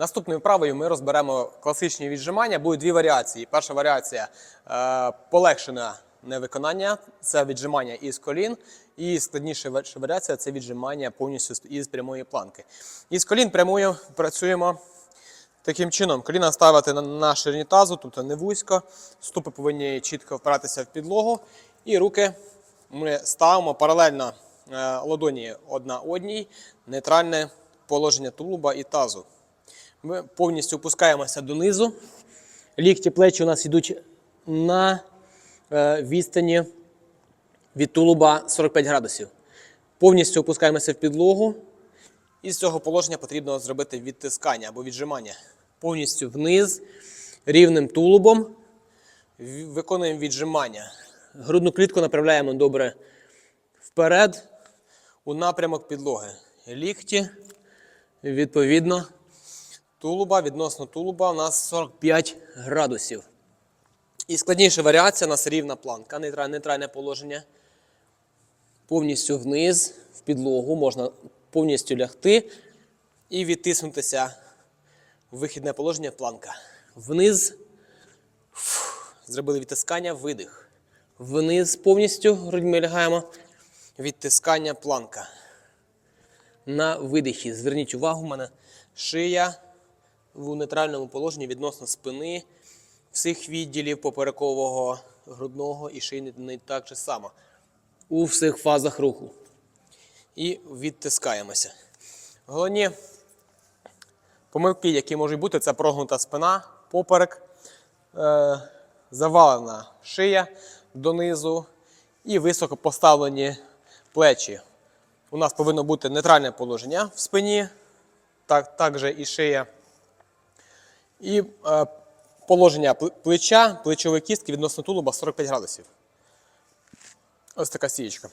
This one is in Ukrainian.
Наступною вправою ми розберемо класичні віджимання. Будуть дві варіації. Перша варіація е, полегшене невиконання, це віджимання із колін. І складніша варіація це віджимання повністю із прямої планки. Із колін прямою працюємо таким чином. Коліна ставити на, на ширині тазу, тобто не вузько. Ступи повинні чітко впиратися в підлогу. І руки ми ставимо паралельно е, ладоні одна одній, нейтральне положення тулуба і тазу. Ми повністю опускаємося донизу. Лікті плечі у нас йдуть на е, відстані від тулуба 45 градусів. Повністю опускаємося в підлогу. І з цього положення потрібно зробити відтискання або віджимання. Повністю вниз, рівним тулубом. Виконуємо віджимання. Грудну клітку направляємо добре вперед у напрямок підлоги. Лікті, відповідно, тулуба відносно тулуба у нас 45 градусів. І складніша варіація у нас рівна планка, нейтральне, положення. Повністю вниз, в підлогу, можна повністю лягти і відтиснутися в вихідне положення планка. Вниз. Зробили відтискання, видих. Вниз повністю грудьми лягаємо. Відтискання планка. На видихі. Зверніть увагу, у мене шия в нейтральному положенні відносно спини, всіх відділів поперекового, грудного і шийний так же само. У всіх фазах руху. І відтискаємося. Головні помилки, які можуть бути, це прогнута спина, поперек, е, завалена шия донизу і високо поставлені плечі. У нас повинно бути нейтральне положення в спині, так, також і шия. І е, положення плеча, плечової кістки відносно тулуба 45 градусів. Ось така сієчка.